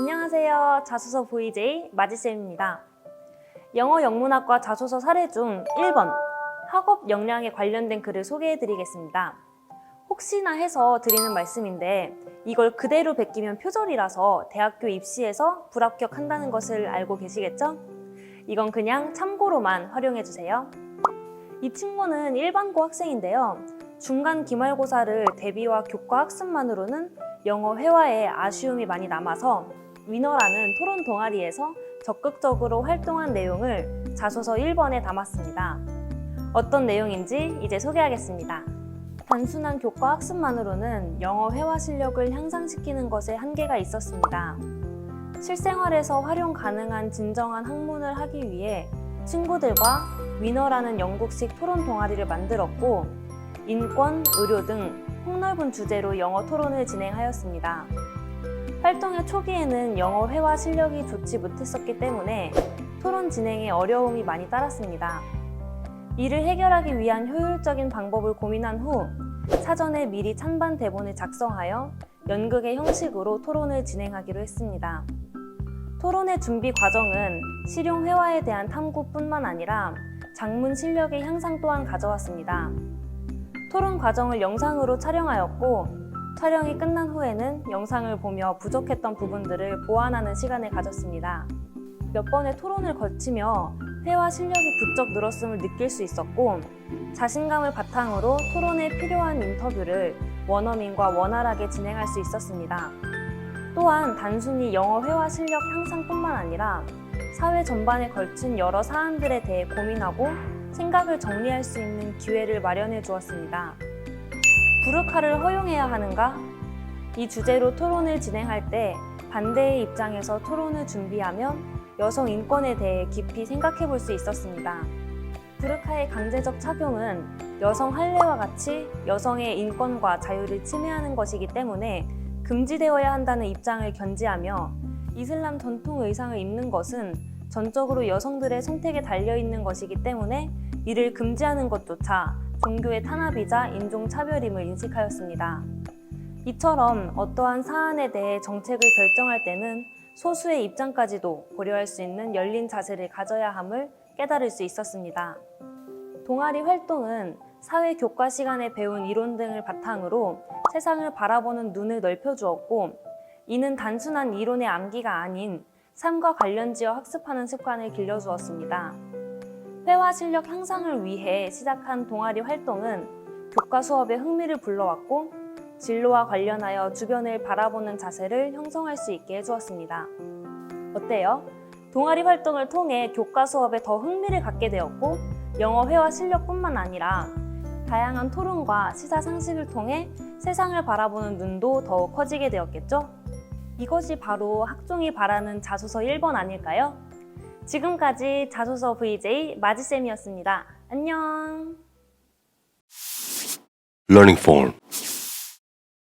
안녕하세요. 자소서 VJ 마지쌤입니다. 영어 영문학과 자소서 사례 중 1번 학업 역량에 관련된 글을 소개해 드리겠습니다. 혹시나 해서 드리는 말씀인데 이걸 그대로 베끼면 표절이라서 대학교 입시에서 불합격한다는 것을 알고 계시겠죠? 이건 그냥 참고로만 활용해 주세요. 이 친구는 일반고 학생인데요. 중간 기말고사를 대비와 교과 학습만으로는 영어 회화에 아쉬움이 많이 남아서 위너라는 토론 동아리에서 적극적으로 활동한 내용을 자소서 1번에 담았습니다. 어떤 내용인지 이제 소개하겠습니다. 단순한 교과 학습만으로는 영어 회화 실력을 향상시키는 것에 한계가 있었습니다. 실생활에서 활용 가능한 진정한 학문을 하기 위해 친구들과 위너라는 영국식 토론 동아리를 만들었고 인권, 의료 등 폭넓은 주제로 영어 토론을 진행하였습니다. 활동의 초기에는 영어 회화 실력이 좋지 못했었기 때문에 토론 진행에 어려움이 많이 따랐습니다. 이를 해결하기 위한 효율적인 방법을 고민한 후 사전에 미리 찬반 대본을 작성하여 연극의 형식으로 토론을 진행하기로 했습니다. 토론의 준비 과정은 실용 회화에 대한 탐구뿐만 아니라 작문 실력의 향상 또한 가져왔습니다. 토론 과정을 영상으로 촬영하였고 촬영이 끝난 후에는 영상을 보며 부족했던 부분들을 보완하는 시간을 가졌습니다. 몇 번의 토론을 거치며 회화 실력이 부쩍 늘었음을 느낄 수 있었고 자신감을 바탕으로 토론에 필요한 인터뷰를 원어민과 원활하게 진행할 수 있었습니다. 또한 단순히 영어 회화 실력 향상뿐만 아니라 사회 전반에 걸친 여러 사안들에 대해 고민하고 생각을 정리할 수 있는 기회를 마련해 주었습니다. 부르카를 허용해야 하는가? 이 주제로 토론을 진행할 때 반대의 입장에서 토론을 준비하면 여성 인권에 대해 깊이 생각해 볼 수 있었습니다. 부르카의 강제적 착용은 여성 할례와 같이 여성의 인권과 자유를 침해하는 것이기 때문에 금지되어야 한다는 입장을 견지하며 이슬람 전통 의상을 입는 것은 전적으로 여성들의 선택에 달려 있는 것이기 때문에 이를 금지하는 것조차 종교의 탄압이자 인종차별임을 인식하였습니다. 이처럼 어떠한 사안에 대해 정책을 결정할 때는 소수의 입장까지도 고려할 수 있는 열린 자세를 가져야 함을 깨달을 수 있었습니다. 동아리 활동은 사회 교과 시간에 배운 이론 등을 바탕으로 세상을 바라보는 눈을 넓혀주었고, 이는 단순한 이론의 암기가 아닌 삶과 관련지어 학습하는 습관을 길러주었습니다. 회화 실력 향상을 위해 시작한 동아리 활동은 교과 수업에 흥미를 불러왔고, 진로와 관련하여 주변을 바라보는 자세를 형성할 수 있게 해주었습니다. 어때요? 동아리 활동을 통해 교과 수업에 더 흥미를 갖게 되었고, 영어 회화 실력뿐만 아니라 다양한 토론과 시사 상식을 통해 세상을 바라보는 눈도 더욱 커지게 되었겠죠? 이것이 바로 학종이 바라는 자소서 1번 아닐까요? 지금까지 자소서 VJ 마지쌤이었습니다. 안녕! Learning Form